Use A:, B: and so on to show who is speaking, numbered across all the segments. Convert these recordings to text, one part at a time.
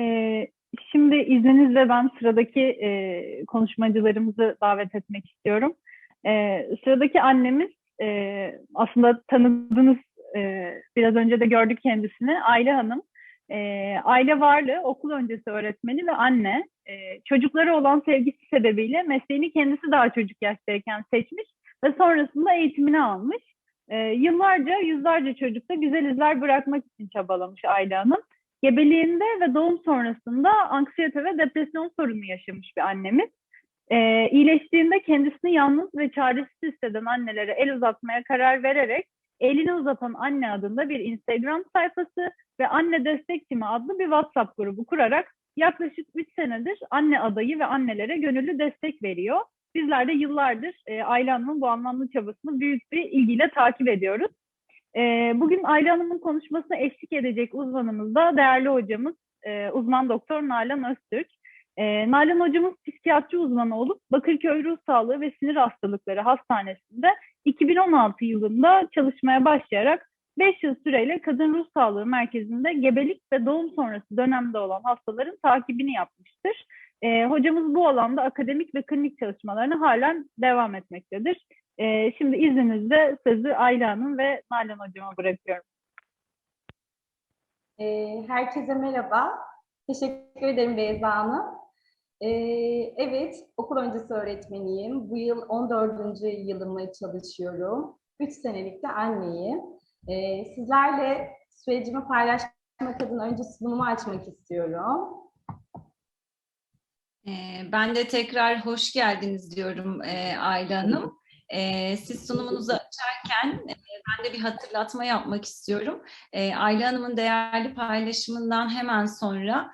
A: Ee, şimdi izninizle ben sıradaki e, konuşmacılarımızı davet etmek istiyorum. Ee, sıradaki annemiz e, aslında tanıdınız e, biraz önce de gördük kendisini Aile Hanım. E, aile varlığı, okul öncesi öğretmeni ve anne. E, çocukları olan sevgisi sebebiyle mesleğini kendisi daha çocuk yaştayken seçmiş ve sonrasında eğitimini almış. E, yıllarca, yüzlerce çocukta güzel izler bırakmak için çabalamış Aile Hanım. Gebeliğinde ve doğum sonrasında anksiyete ve depresyon sorunu yaşamış bir annemiz. E, iyileştiğinde kendisini yalnız ve çaresiz hisseden annelere el uzatmaya karar vererek Elini Uzatan Anne adında bir Instagram sayfası ve Anne Destek Timi adlı bir WhatsApp grubu kurarak yaklaşık 3 senedir anne adayı ve annelere gönüllü destek veriyor. Bizler de yıllardır e, Ayla bu anlamlı çabasını büyük bir ilgiyle takip ediyoruz. E, bugün Ayla Hanım'ın konuşmasına eşlik edecek uzmanımız da değerli hocamız e, uzman doktor Nalan Öztürk. E, Nalan hocamız psikiyatri uzmanı olup Bakırköy Ruh Sağlığı ve Sinir Hastalıkları Hastanesi'nde 2016 yılında çalışmaya başlayarak 5 yıl süreyle Kadın Ruh Sağlığı Merkezi'nde gebelik ve doğum sonrası dönemde olan hastaların takibini yapmıştır. E, hocamız bu alanda akademik ve klinik çalışmalarını halen devam etmektedir. E, şimdi izninizle sözü Ayla Hanım ve Nalan Hocama bırakıyorum.
B: E, herkese merhaba. Teşekkür ederim Beyza Hanım. E, evet, okul öncesi öğretmeniyim. Bu yıl 14. yılımı çalışıyorum. 3 senelik de anneyim. E, sizlerle sürecimi paylaşmak adına önce sunumu açmak istiyorum.
C: Ben de tekrar hoş geldiniz diyorum Ayla Hanım. Siz sunumunuzu açarken ben de bir hatırlatma yapmak istiyorum. Ayla Hanım'ın değerli paylaşımından hemen sonra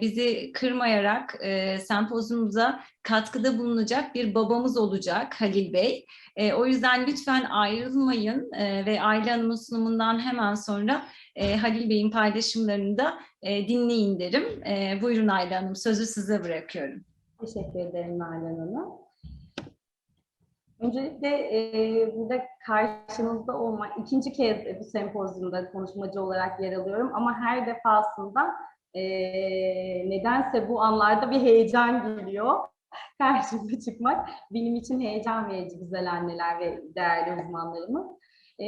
C: bizi kırmayarak sempozyumumuza katkıda bulunacak bir babamız olacak Halil Bey. O yüzden lütfen ayrılmayın ve Ayla Hanım'ın sunumundan hemen sonra Halil Bey'in paylaşımlarını da dinleyin derim. Buyurun Ayla Hanım, sözü size bırakıyorum.
B: Teşekkür ederim Nalan Hanım. Öncelikle e, burada karşınızda olma, ikinci kez bu sempozyumda konuşmacı olarak yer alıyorum ama her defasında e, nedense bu anlarda bir heyecan geliyor. Karşınıza çıkmak benim için heyecan verici güzel anneler ve değerli uzmanlarımız. E,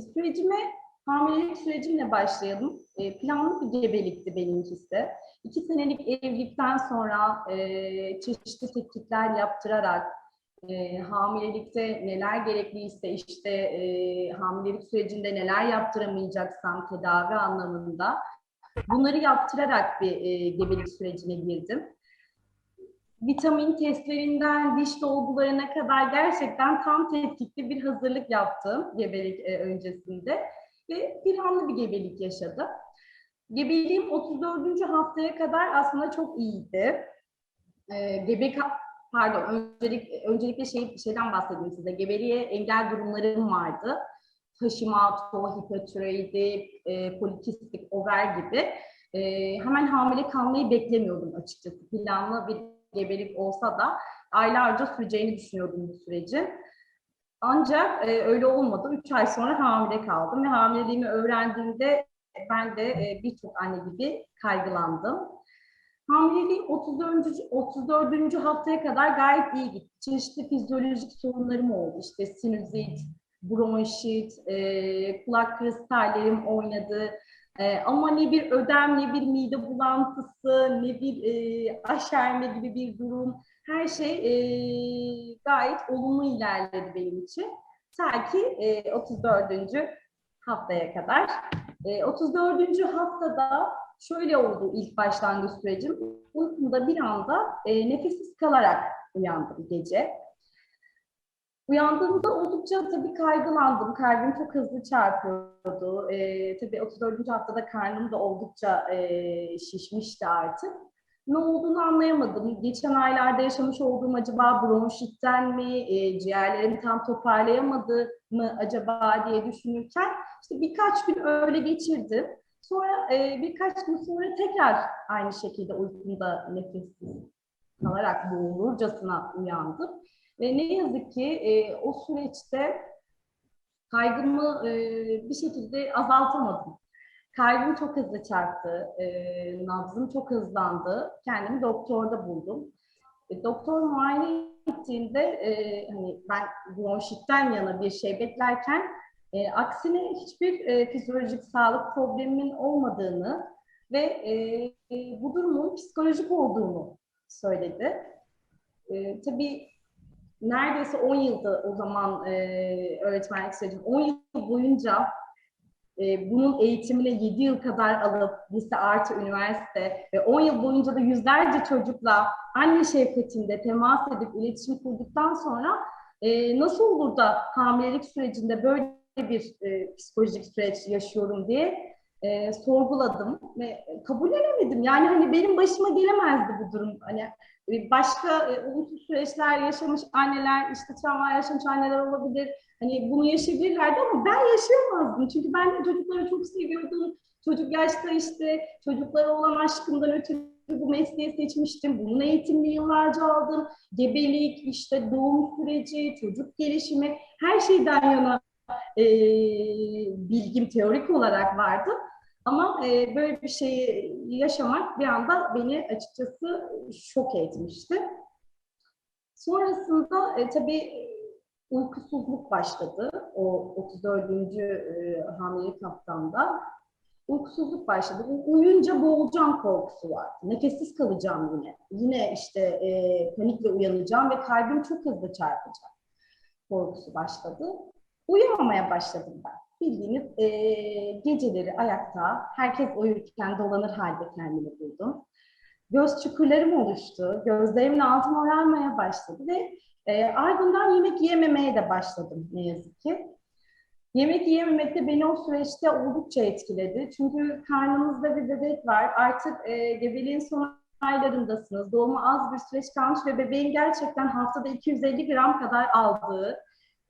B: sürecime, hamilelik sürecimle başlayalım. E, planlı bir gebelikti benimkisi. İki senelik evlilikten sonra e, çeşitli tetkikler yaptırarak, e, hamilelikte neler gerekliyse işte e, hamilelik sürecinde neler yaptıramayacaksam tedavi anlamında bunları yaptırarak bir e, gebelik sürecine girdim. Vitamin testlerinden diş dolgularına kadar gerçekten tam tetkikli bir hazırlık yaptım gebelik e, öncesinde ve planlı bir gebelik yaşadım. Gebeliğim 34. haftaya kadar aslında çok iyiydi. E, gebek pardon öncelik, öncelikle şey, şeyden bahsedeyim size. Gebeliğe engel durumlarım vardı. Hashimoto, hipotiroidi, e, polikistik over gibi. E, hemen hamile kalmayı beklemiyordum açıkçası. Planlı bir gebelik olsa da aylarca süreceğini düşünüyordum bu sürecin. Ancak e, öyle olmadı. Üç ay sonra hamile kaldım ve hamileliğimi öğrendiğimde ben de e, birçok anne gibi kaygılandım. Hamileliğim 34. 34. haftaya kadar gayet iyi gitti. Çeşitli fizyolojik sorunlarım oldu. İşte sinüzit, bronşit, e, kulak kristallerim oynadı. E, ama ne bir ödem, ne bir mide bulantısı, ne bir e, aşerme gibi bir durum. Her şey e, gayet olumlu ilerledi benim için. Ta ki e, 34. haftaya kadar. E, 34. haftada şöyle oldu ilk başlangıç sürecim. Uykumda bir anda e, nefessiz kalarak uyandım gece. Uyandığımda oldukça tabii kaygılandım. Kalbim çok hızlı çarpıyordu. E, tabii 34. haftada karnım da oldukça e, şişmişti artık. Ne olduğunu anlayamadım. Geçen aylarda yaşamış olduğum acaba bronşitten mi, e, ciğerlerimi tam toparlayamadı mı acaba diye düşünürken işte birkaç gün öyle geçirdim. Sonra e, birkaç gün sonra tekrar aynı şekilde uykumda nefessiz kalarak boğulurcasına uyandım. Ve ne yazık ki e, o süreçte kaygımı e, bir şekilde azaltamadım. kalbim çok hızlı çarptı, e, nabzım çok hızlandı. Kendimi doktorda buldum. E, doktor muayene ettiğinde e, hani ben bronşitten yana bir şey beklerken e, aksine hiçbir e, fizyolojik sağlık probleminin olmadığını ve e, e, bu durumun psikolojik olduğunu söyledi. E, tabii neredeyse 10 yılda o zaman e, öğretmenlik sürecim. 10 yıl boyunca e, bunun eğitimine 7 yıl kadar alıp lise artı üniversite ve 10 yıl boyunca da yüzlerce çocukla anne şefkatinde temas edip iletişim kurduktan sonra e, nasıl olur da hamilelik sürecinde böyle bir e, psikolojik süreç yaşıyorum diye e, sorguladım ve kabul edemedim. Yani hani benim başıma gelemezdi bu durum. Hani e, başka e, olumsuz süreçler yaşamış anneler, işte travma yaşamış anneler olabilir. Hani bunu yaşayabilirlerdi ama ben yaşayamazdım. Çünkü ben çocukları çok seviyordum. Çocuk yaşta işte çocuklara olan aşkımdan ötürü bu mesleği seçmiştim. Bunun eğitimini yıllarca aldım. Gebelik, işte doğum süreci, çocuk gelişimi her şeyden yana e, bilgim teorik olarak vardı. Ama e, böyle bir şeyi yaşamak bir anda beni açıkçası şok etmişti. Sonrasında e, tabii uykusuzluk başladı o 34. E, hamilelik haftamda. Uykusuzluk başladı. Uyuyunca boğulacağım korkusu var. Nefessiz kalacağım yine. Yine işte e, panikle uyanacağım ve kalbim çok hızlı çarpacak korkusu başladı. Uyumamaya başladım ben. Bildiğiniz e, geceleri ayakta, herkes uyurken dolanır halde kendimi buldum. Göz çukurlarım oluştu, gözlerimin altı morarmaya başladı ve e, ardından yemek yememeye de başladım ne yazık ki. Yemek yiyememek de beni o süreçte oldukça etkiledi. Çünkü karnınızda bir bebek var, artık e, gebeliğin son aylarındasınız, doğuma az bir süreç kalmış ve bebeğin gerçekten haftada 250 gram kadar aldığı,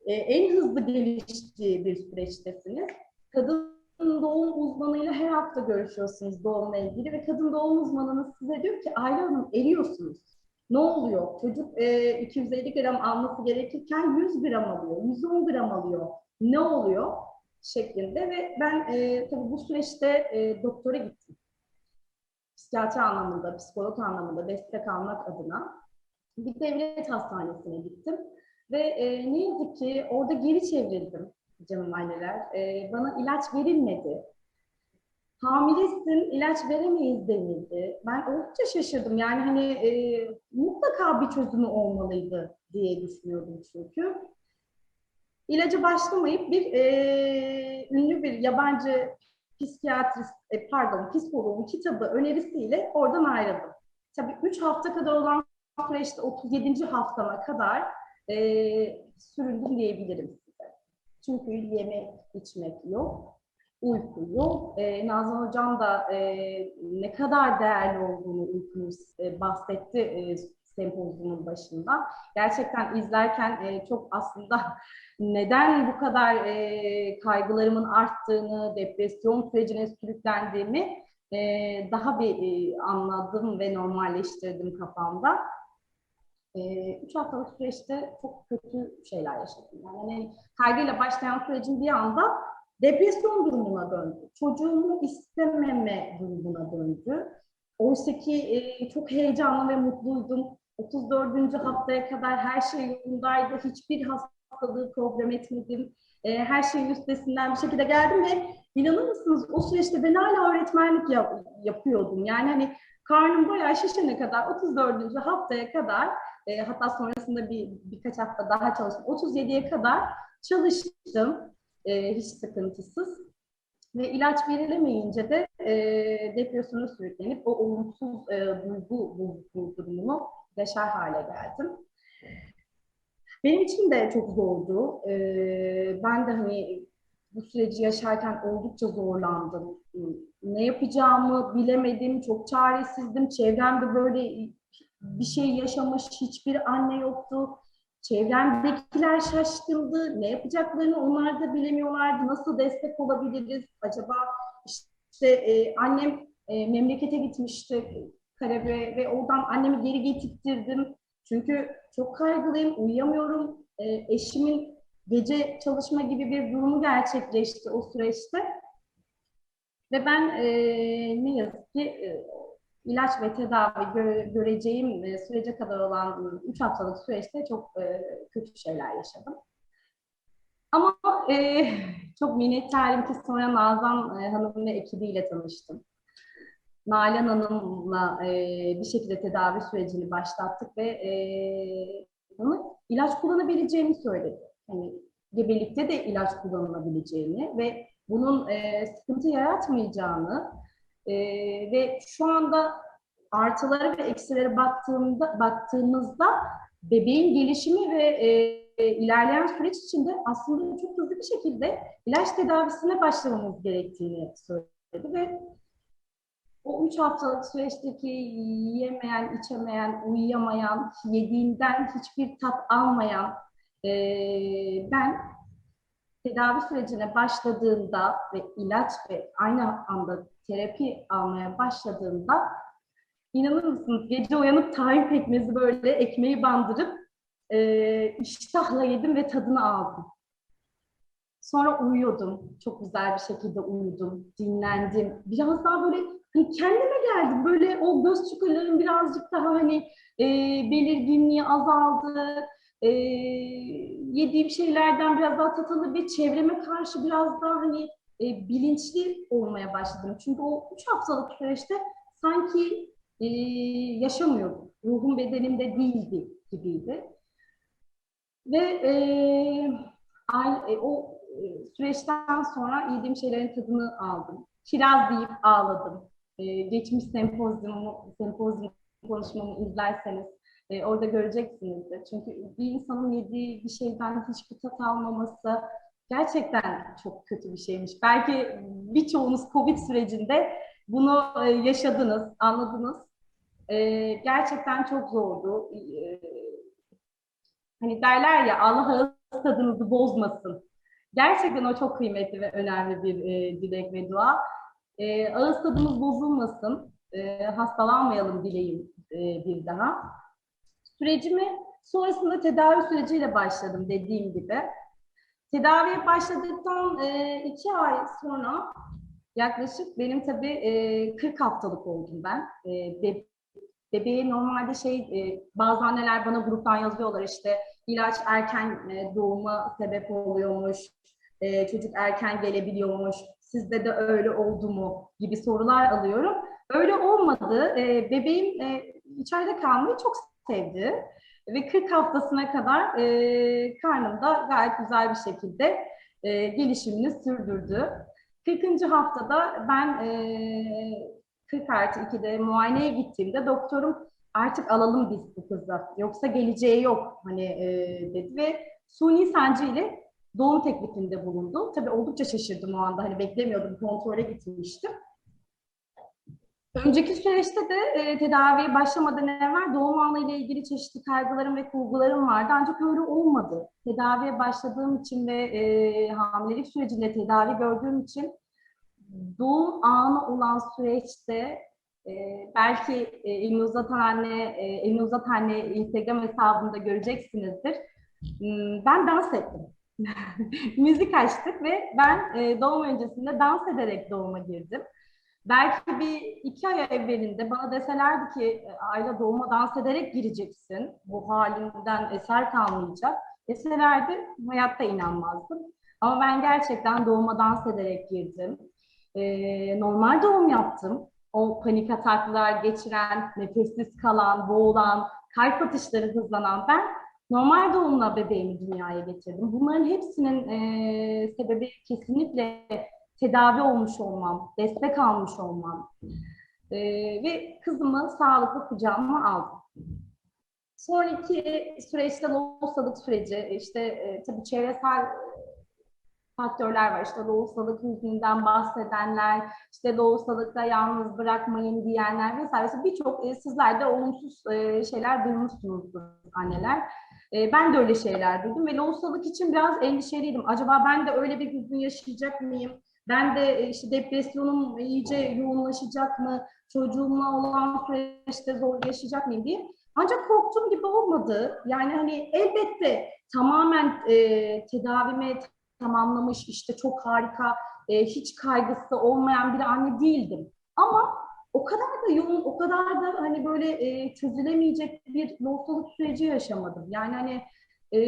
B: e, en hızlı geliştiği bir süreçtesiniz. Kadın doğum uzmanıyla her hafta görüşüyorsunuz doğumla ilgili ve kadın doğum uzmanınız size diyor ki Ayla Hanım eriyorsunuz. Ne oluyor? Çocuk e, 250 gram alması gerekirken 100 gram alıyor, 110 gram alıyor. Ne oluyor? şeklinde ve ben e, tabii bu süreçte e, doktora gittim. Psikiyatri anlamında, psikolog anlamında destek almak adına bir devlet hastanesine gittim. Ve e, ne yazık ki orada geri çevrildim canım anneler. E, bana ilaç verilmedi. Hamilesin, ilaç veremeyiz denildi. Ben oldukça şaşırdım. Yani hani e, mutlaka bir çözümü olmalıydı diye düşünüyordum çünkü. İlaca başlamayıp bir e, ünlü bir yabancı psikiyatrist, e, pardon psikoloğun kitabı önerisiyle oradan ayrıldım. Tabii 3 hafta kadar olan süreçte 37. haftama kadar e, süründüm diyebilirim size. Çünkü yemek, içmek yok, uyku yok. E, Nazan Hocam da e, ne kadar değerli olduğunu uykunun e, bahsetti e, sempozyumun başında. Gerçekten izlerken e, çok aslında neden bu kadar e, kaygılarımın arttığını, depresyon sürecine sürüklendiğimi e, daha bir e, anladım ve normalleştirdim kafamda. E, üç haftalık süreçte çok kötü şeyler yaşadım. Yani hani kaygıyla başlayan sürecin bir anda depresyon durumuna döndü. Çocuğumu istememe durumuna döndü. Oysa ki e, çok heyecanlı ve mutluydum. 34. haftaya kadar her şey yolundaydı. Hiçbir hastalığı problem etmedim. E, her şeyin üstesinden bir şekilde geldim ve inanır mısınız o süreçte ben hala öğretmenlik yap, yapıyordum. Yani hani karnım bayağı şişene kadar 34. haftaya kadar e, hatta sonrasında bir birkaç hafta daha çalıştım. 37'ye kadar çalıştım e, hiç sıkıntısız. Ve ilaç verilemeyince de e, depresyona sürüklenip o olumsuz e, duygu bozukluğu durumunu yaşar hale geldim. Benim için de çok zordu. E, ben de hani bu süreci yaşarken oldukça zorlandım. Ne yapacağımı bilemedim, çok çaresizdim. Çevremde böyle bir şey yaşamış hiçbir anne yoktu. Çevremdekiler şaşkındı. Ne yapacaklarını onlar da bilemiyorlardı. Nasıl destek olabiliriz? Acaba işte e, annem e, memlekete gitmişti Karabük'e ve oradan annemi geri getirttirdim. Çünkü çok kaygılıyım, uyuyamıyorum. E, eşimin gece çalışma gibi bir durumu gerçekleşti o süreçte. Ve ben e, ne yazık ki e, ilaç ve tedavi göre, göreceğim e, sürece kadar olan 3 haftalık süreçte çok e, kötü şeyler yaşadım. Ama e, çok minnettarım ki sonra Nazan e, Hanım ve ekibiyle tanıştım. Nalan Hanım'la e, bir şekilde tedavi sürecini başlattık ve e, bana ilaç kullanabileceğini söyledi. Hani gebelikte de ilaç kullanılabileceğini ve bunun e, sıkıntı yaratmayacağını e, ve şu anda artıları ve eksilere baktığımda baktığımızda bebeğin gelişimi ve e, ilerleyen süreç içinde aslında çok hızlı bir şekilde ilaç tedavisine başlamamız gerektiğini söyledi ve o üç haftalık süreçteki yiyemeyen, içemeyen, uyuyamayan, yediğinden hiçbir tat almayan e, ben tedavi sürecine başladığında ve ilaç ve aynı anda terapi almaya başladığımda inanır mısınız gece uyanıp tahin pekmezi böyle ekmeği bandırıp e, iştahla yedim ve tadını aldım. Sonra uyuyordum. Çok güzel bir şekilde uyudum, dinlendim. Biraz daha böyle hani kendime geldim. Böyle o göz çukurlarım birazcık daha hani e, belirginliği azaldı. E, yediğim şeylerden biraz daha tat ve çevreme karşı biraz daha hani e, bilinçli olmaya başladım. Çünkü o üç haftalık süreçte sanki e, yaşamıyordum. Ruhum bedenimde değildi gibiydi. Ve e, aynı, e, o e, süreçten sonra yediğim şeylerin tadını aldım. Kiraz deyip ağladım. E, geçmiş sempozyumu, sempozyum konuşmamı izlerseniz e, orada göreceksinizdir. Çünkü bir insanın yediği bir şeyden hiçbir tat almaması gerçekten çok kötü bir şeymiş. Belki birçoğunuz Covid sürecinde bunu e, yaşadınız, anladınız. E, gerçekten çok zordu. E, hani derler ya Allah ağız tadınızı bozmasın. Gerçekten o çok kıymetli ve önemli bir e, dilek ve dua. E, ağız tadımız bozulmasın, e, hastalanmayalım dileyim e, bir daha. Sürecimi sonrasında tedavi süreciyle başladım dediğim gibi. Tedaviye başladıktan e, iki ay sonra yaklaşık benim tabii e, 40 haftalık oldum ben. E, be, bebeğe normalde şey e, bazı anneler bana gruptan yazıyorlar işte ilaç erken e, doğuma sebep oluyormuş, e, çocuk erken gelebiliyormuş, sizde de öyle oldu mu gibi sorular alıyorum. Öyle olmadı. E, bebeğim e, içeride kalmayı çok sevdi ve 40 haftasına kadar e, karnımda gayet güzel bir şekilde e, gelişimini sürdürdü. 40. haftada ben e, 40 artı 2'de muayeneye gittiğimde doktorum artık alalım biz bu kızı yoksa geleceği yok hani e, dedi ve suni sancı ile doğum teklifinde bulundu. Tabii oldukça şaşırdım o anda hani beklemiyordum kontrole gitmiştim. Önceki süreçte de e, tedaviye başlamadan evvel doğum anı ile ilgili çeşitli kaygılarım ve kurgularım vardı. Ancak öyle olmadı. Tedaviye başladığım için ve e, hamilelik sürecinde tedavi gördüğüm için doğum anı olan süreçte e, belki e, elini uzatan anne, e, elini uzatan anne Instagram hesabında göreceksinizdir. Hmm, ben dans ettim. Müzik açtık ve ben e, doğum öncesinde dans ederek doğuma girdim. Belki bir iki ay evvelinde bana deselerdi ki e, Ayla doğuma dans ederek gireceksin, bu halinden eser kalmayacak deselerdi hayatta inanmazdım. Ama ben gerçekten doğuma dans ederek girdim. Ee, normal doğum yaptım. O panik ataklar geçiren, nefessiz kalan, boğulan, kalp atışları hızlanan ben normal doğumla bebeğimi dünyaya getirdim. Bunların hepsinin e, sebebi kesinlikle tedavi olmuş olmam, destek almış olmam e, ve kızımı sağlıklı kucağıma aldım. Sonraki süreçte lohusalık süreci, işte e, tabii çevresel faktörler var. İşte lohusalık hüznünden bahsedenler, işte lohusalıkta yalnız bırakmayın diyenler vesaire. Birçok e, sizler de olumsuz e, şeyler duymuşsunuzdur anneler. E, ben de öyle şeyler duydum ve lohusalık için biraz endişeliydim. Acaba ben de öyle bir hüznü yaşayacak mıyım? Ben de e, işte depresyonum iyice yoğunlaşacak mı? Çocuğumla olan süreçte zor yaşayacak mıyım diye. Ancak korktuğum gibi olmadı. Yani hani elbette tamamen e, tedavime tamamlamış işte çok harika e, hiç kaygısı olmayan bir anne değildim. Ama o kadar da yoğun, o kadar da hani böyle e, çözülemeyecek bir lohusalık süreci yaşamadım. Yani hani e,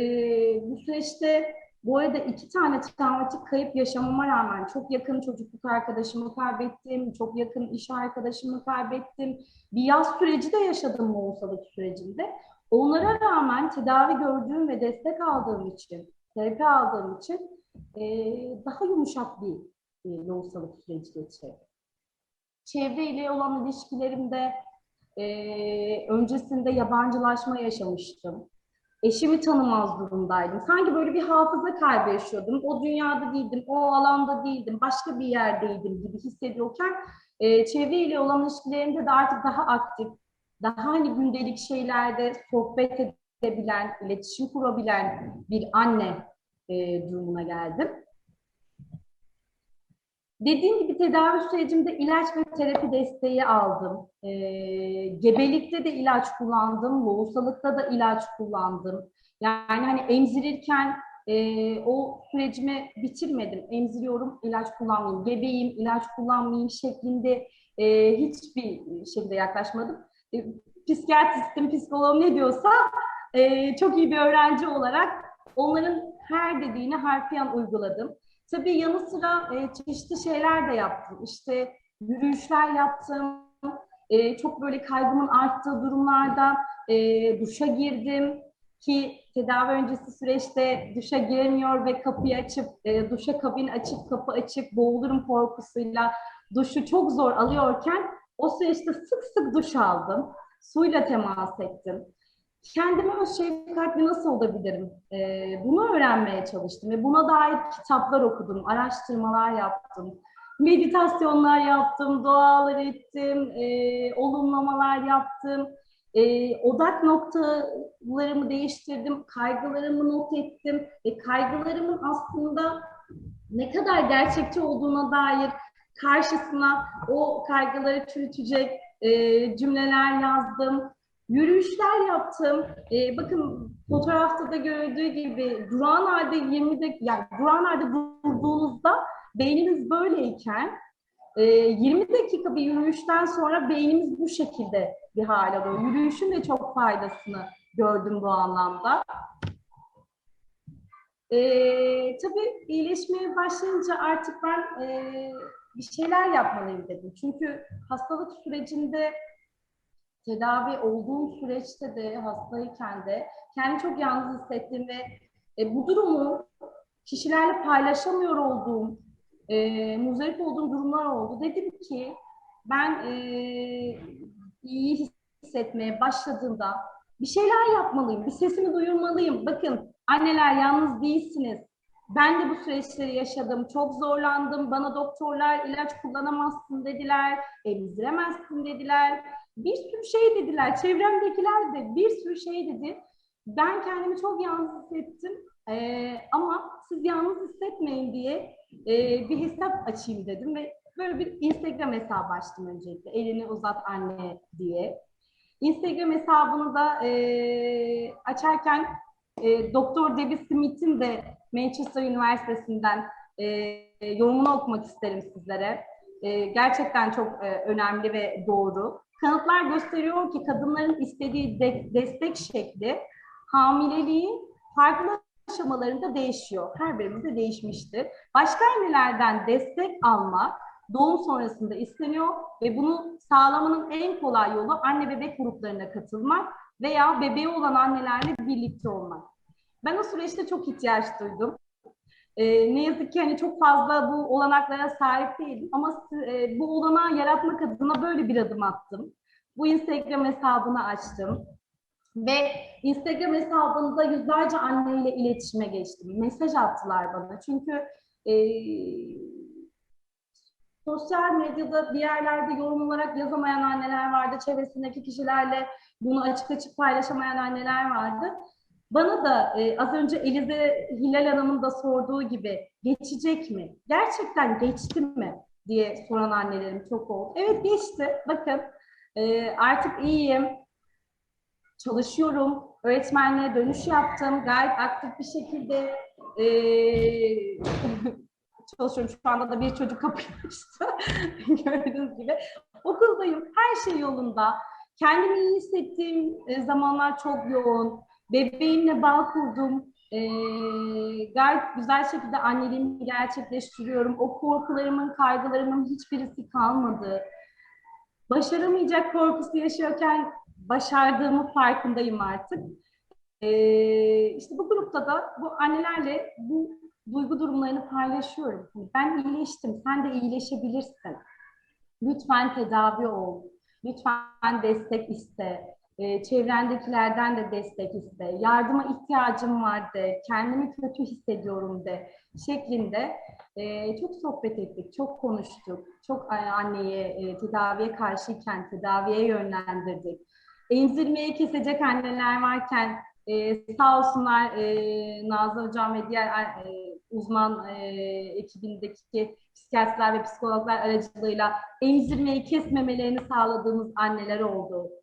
B: bu süreçte bu arada iki tane travmatik kayıp yaşamama rağmen çok yakın çocukluk arkadaşımı kaybettim, çok yakın iş arkadaşımı kaybettim. Bir yaz süreci de yaşadım lohusalık sürecinde. Onlara rağmen tedavi gördüğüm ve destek aldığım için, terapi aldığım için e, daha yumuşak bir e, lohusalık süreci geçirdim. Çevreyle olan ilişkilerimde e, öncesinde yabancılaşma yaşamıştım. Eşimi tanımaz durumdaydım. Sanki böyle bir hafıza kaybı yaşıyordum. O dünyada değildim, o alanda değildim, başka bir yerdeydim gibi hissediyorken e, çevreyle olan ilişkilerimde de artık daha aktif, daha hani gündelik şeylerde sohbet edebilen, iletişim kurabilen bir anne e, durumuna geldim. Dediğim gibi tedavi sürecimde ilaç ve terapi desteği aldım. E, gebelikte de ilaç kullandım, lohusalıkta da ilaç kullandım. Yani hani emzirirken e, o sürecimi bitirmedim. Emziriyorum, ilaç kullanmayayım, gebeyim, ilaç kullanmayayım şeklinde e, hiçbir şekilde yaklaşmadım. E, psikiyatristim, psikoloğum ne diyorsa e, çok iyi bir öğrenci olarak onların her dediğini harfiyen uyguladım. Tabii yanı sıra e, çeşitli şeyler de yaptım. İşte yürüyüşler yaptım. E, çok böyle kaygımın arttığı durumlarda e, duşa girdim ki tedavi öncesi süreçte duşa giremiyor ve kapıyı açıp e, duşa kabin açıp kapı açıp boğulurum korkusuyla duşu çok zor alıyorken o süreçte sık sık duş aldım. Suyla temas ettim kendime öz şefkatli nasıl olabilirim? Ee, bunu öğrenmeye çalıştım ve buna dair kitaplar okudum, araştırmalar yaptım, meditasyonlar yaptım, dualar ettim, e, olumlamalar yaptım, e, odak noktalarımı değiştirdim, kaygılarımı not ettim ve kaygılarımın aslında ne kadar gerçekçi olduğuna dair karşısına o kaygıları çürütecek e, cümleler yazdım Yürüyüşler yaptım. Ee, bakın fotoğrafta da gördüğü gibi durağan halde 20 dakika, yani durağan halde durduğunuzda beyniniz böyleyken e, 20 dakika bir yürüyüşten sonra beynimiz bu şekilde bir hal alıyor. Yürüyüşün de çok faydasını gördüm bu anlamda. Ee, tabii iyileşmeye başlayınca artık ben e, bir şeyler yapmalıyım dedim. Çünkü hastalık sürecinde tedavi olduğum süreçte de hastayken de kendi çok yalnız hissettiğim ve e, bu durumu kişilerle paylaşamıyor olduğum, e, muzdarip olduğum durumlar oldu. Dedim ki ben e, iyi hissetmeye başladığımda bir şeyler yapmalıyım, bir sesimi duyurmalıyım. Bakın anneler yalnız değilsiniz. Ben de bu süreçleri yaşadım. Çok zorlandım. Bana doktorlar ilaç kullanamazsın dediler, emziremezsin dediler bir sürü şey dediler. Çevremdekiler de bir sürü şey dedi. Ben kendimi çok yalnız hissettim. Ee, ama siz yalnız hissetmeyin diye e, bir hesap açayım dedim ve böyle bir Instagram hesabı açtım öncelikle. Elini uzat anne diye. Instagram hesabını da e, açarken e, Doktor Debbie Smith'in de Manchester Üniversitesi'nden e, yorumunu okumak isterim sizlere. E, gerçekten çok e, önemli ve doğru. Kanıtlar gösteriyor ki kadınların istediği de destek şekli hamileliğin farklı aşamalarında değişiyor. Her birimizde değişmiştir. Başka annelerden destek almak doğum sonrasında isteniyor ve bunu sağlamanın en kolay yolu anne bebek gruplarına katılmak veya bebeği olan annelerle birlikte olmak. Ben o süreçte çok ihtiyaç duydum. Ee, ne yazık ki hani çok fazla bu olanaklara sahip değilim ama e, bu olanağı yaratmak adına böyle bir adım attım. Bu Instagram hesabını açtım ve Instagram hesabında yüzlerce anneyle iletişime geçtim. Mesaj attılar bana çünkü e, sosyal medyada bir yerlerde yorum olarak yazamayan anneler vardı. Çevresindeki kişilerle bunu açık açık paylaşamayan anneler vardı. Bana da e, az önce Elize Hilal Hanım'ın da sorduğu gibi geçecek mi? Gerçekten geçti mi? diye soran annelerim çok oldu. Evet geçti. Bakın e, artık iyiyim. Çalışıyorum. Öğretmenliğe dönüş yaptım. Gayet aktif bir şekilde e, çalışıyorum. Şu anda da bir çocuk kapıyı açtı. Gördüğünüz gibi. Okuldayım. Her şey yolunda. Kendimi iyi hissettiğim e, zamanlar çok yoğun. Bebeğimle bağ kurdum. Ee, gayet güzel şekilde anneliğimi gerçekleştiriyorum. O korkularımın, kaygılarımın hiçbirisi kalmadı. Başaramayacak korkusu yaşıyorken başardığımı farkındayım artık. Ee, işte bu grupta da bu annelerle bu duygu durumlarını paylaşıyorum. Ben iyileştim, sen de iyileşebilirsin. Lütfen tedavi ol. Lütfen destek iste. Ee, çevrendekilerden de destek iste. Yardıma ihtiyacım var de. Kendimi kötü hissediyorum de. Şeklinde e, çok sohbet ettik, çok konuştuk. Çok e, anneye e, tedaviye karşıyken tedaviye yönlendirdik. Emzirmeyi kesecek anneler varken e, sağ olsunlar e, Nazlı Hocam ve diğer e, uzman e, ekibindeki psikiyatristler ve psikologlar aracılığıyla emzirmeyi kesmemelerini sağladığımız anneler oldu.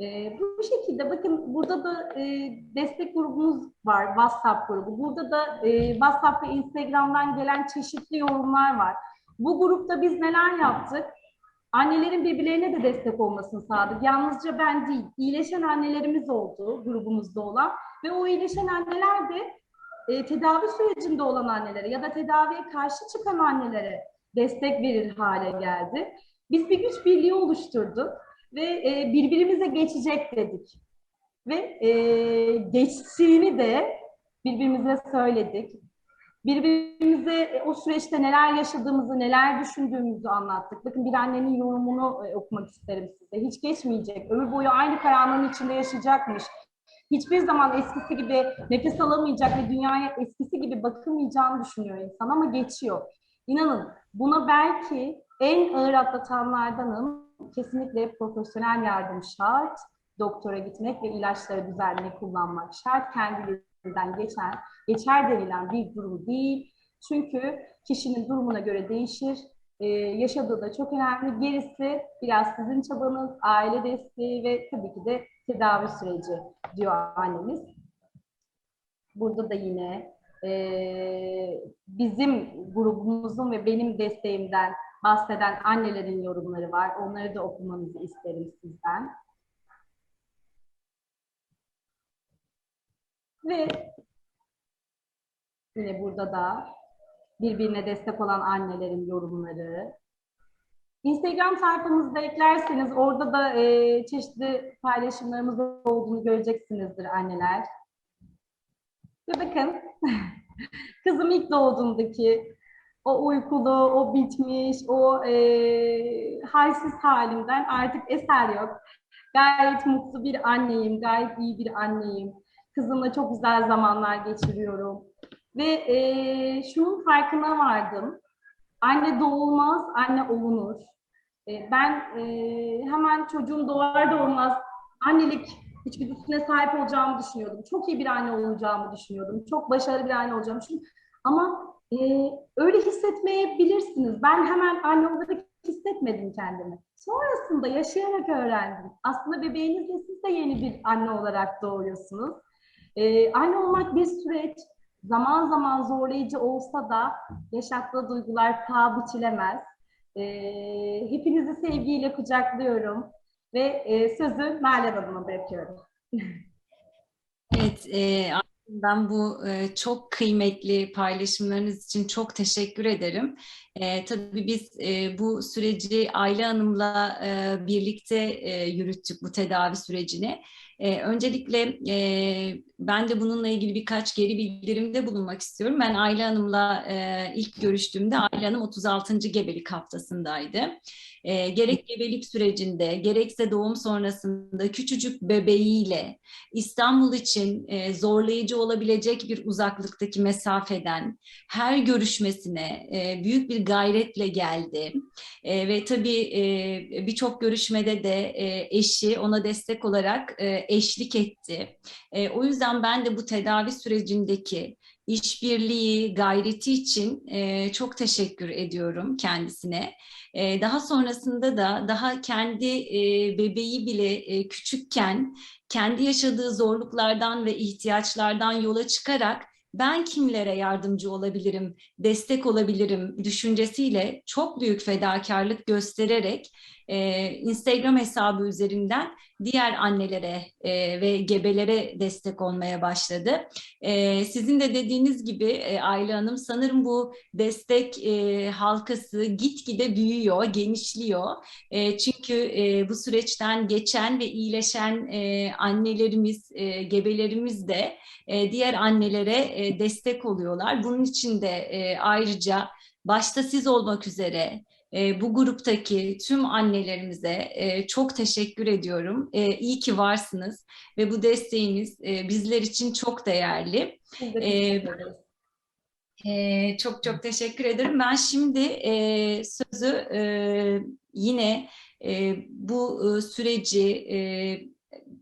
B: E, bu şekilde bakın burada da e, destek grubumuz var, WhatsApp grubu. Burada da e, WhatsApp ve Instagram'dan gelen çeşitli yorumlar var. Bu grupta biz neler yaptık? Annelerin birbirlerine de destek olmasını sağladık. Yalnızca ben değil, iyileşen annelerimiz oldu grubumuzda olan ve o iyileşen anneler de e, tedavi sürecinde olan annelere ya da tedaviye karşı çıkan annelere destek verir hale geldi. Biz bir güç birliği oluşturduk ve e, birbirimize geçecek dedik. Ve e, geçtiğini de birbirimize söyledik. Birbirimize e, o süreçte neler yaşadığımızı, neler düşündüğümüzü anlattık. Bakın bir annenin yorumunu e, okumak isterim size. Hiç geçmeyecek, ömür boyu aynı karanlığın içinde yaşayacakmış. Hiçbir zaman eskisi gibi nefes alamayacak ve dünyaya eskisi gibi bakamayacağını düşünüyor insan ama geçiyor. İnanın buna belki en ağır atlatanlardanım. Kesinlikle profesyonel yardım şart. Doktora gitmek ve ilaçları düzenli kullanmak şart. Kendilerinden geçen, geçer denilen bir durum değil. Çünkü kişinin durumuna göre değişir. Ee, yaşadığı da çok önemli. Gerisi biraz sizin çabanız, aile desteği ve tabii ki de tedavi süreci diyor annemiz. Burada da yine e, bizim grubumuzun ve benim desteğimden bahseden annelerin yorumları var. Onları da okumanızı isterim sizden. Ve yine burada da birbirine destek olan annelerin yorumları. Instagram sayfamızda eklerseniz orada da e, çeşitli paylaşımlarımız olduğunu göreceksinizdir anneler. Ve bakın kızım ilk doğduğundaki o uykulu, o bitmiş, o e, halsiz halimden artık eser yok. Gayet mutlu bir anneyim, gayet iyi bir anneyim. Kızımla çok güzel zamanlar geçiriyorum. Ve e, şunun farkına vardım. Anne doğulmaz, anne olunur. E, ben e, hemen çocuğum doğar doğmaz annelik içgüdüsüne sahip olacağımı düşünüyordum. Çok iyi bir anne olacağımı düşünüyordum. Çok başarılı bir anne olacağımı düşünüyordum. Ama e, öyle hissetmeyebilirsiniz. Ben hemen anne olarak hissetmedim kendimi. Sonrasında yaşayarak öğrendim. Aslında bebeğinizle siz de yeni bir anne olarak doğuyorsunuz. E, anne olmak bir süreç. Zaman zaman zorlayıcı olsa da yaşattığı duygular paha biçilemez. E, hepinizi sevgiyle kucaklıyorum ve e, sözü Meryem Hanım'a bırakıyorum.
C: Evet, e, ben bu çok kıymetli paylaşımlarınız için çok teşekkür ederim. E, tabii biz e, bu süreci Ayla Hanım'la e, birlikte e, yürüttük bu tedavi sürecini. E, öncelikle e, ben de bununla ilgili birkaç geri bildirimde bulunmak istiyorum. Ben Ayla Hanım'la e, ilk görüştüğümde Ayla Hanım 36. gebelik haftasındaydı. E, gerek gebelik sürecinde gerekse doğum sonrasında küçücük bebeğiyle İstanbul için e, zorlayıcı olabilecek bir uzaklıktaki mesafeden her görüşmesine e, büyük bir gayretle geldi. E, ve tabii e, birçok görüşmede de e, eşi ona destek olarak e, eşlik etti. E, o yüzden ben de bu tedavi sürecindeki işbirliği, gayreti için e, çok teşekkür ediyorum kendisine. E, daha sonrasında da daha kendi e, bebeği bile e, küçükken kendi yaşadığı zorluklardan ve ihtiyaçlardan yola çıkarak ben kimlere yardımcı olabilirim, destek olabilirim düşüncesiyle çok büyük fedakarlık göstererek e, Instagram hesabı üzerinden diğer annelere e, ve gebelere destek olmaya başladı. E, sizin de dediğiniz gibi e, Ayla Hanım sanırım bu destek e, halkası gitgide büyüyor, genişliyor. E, çünkü e, bu süreçten geçen ve iyileşen e, annelerimiz, e, gebelerimiz de e, diğer annelere e, destek oluyorlar. Bunun için de e, ayrıca başta siz olmak üzere e, bu gruptaki tüm annelerimize e, çok teşekkür ediyorum. E, iyi ki varsınız ve bu desteğiniz e, bizler için çok değerli. Ee,
B: ederiz.
C: Ee, çok çok teşekkür ederim. Ben şimdi e, sözü e, yine e, bu e, süreci e,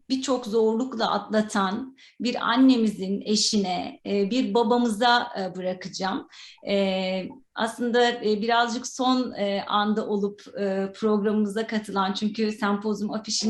C: birçok zorlukla atlatan bir annemizin eşine, e, bir babamıza e, bırakacağım. E, aslında e, birazcık son e, anda olup e, programımıza katılan çünkü sempozyum afişini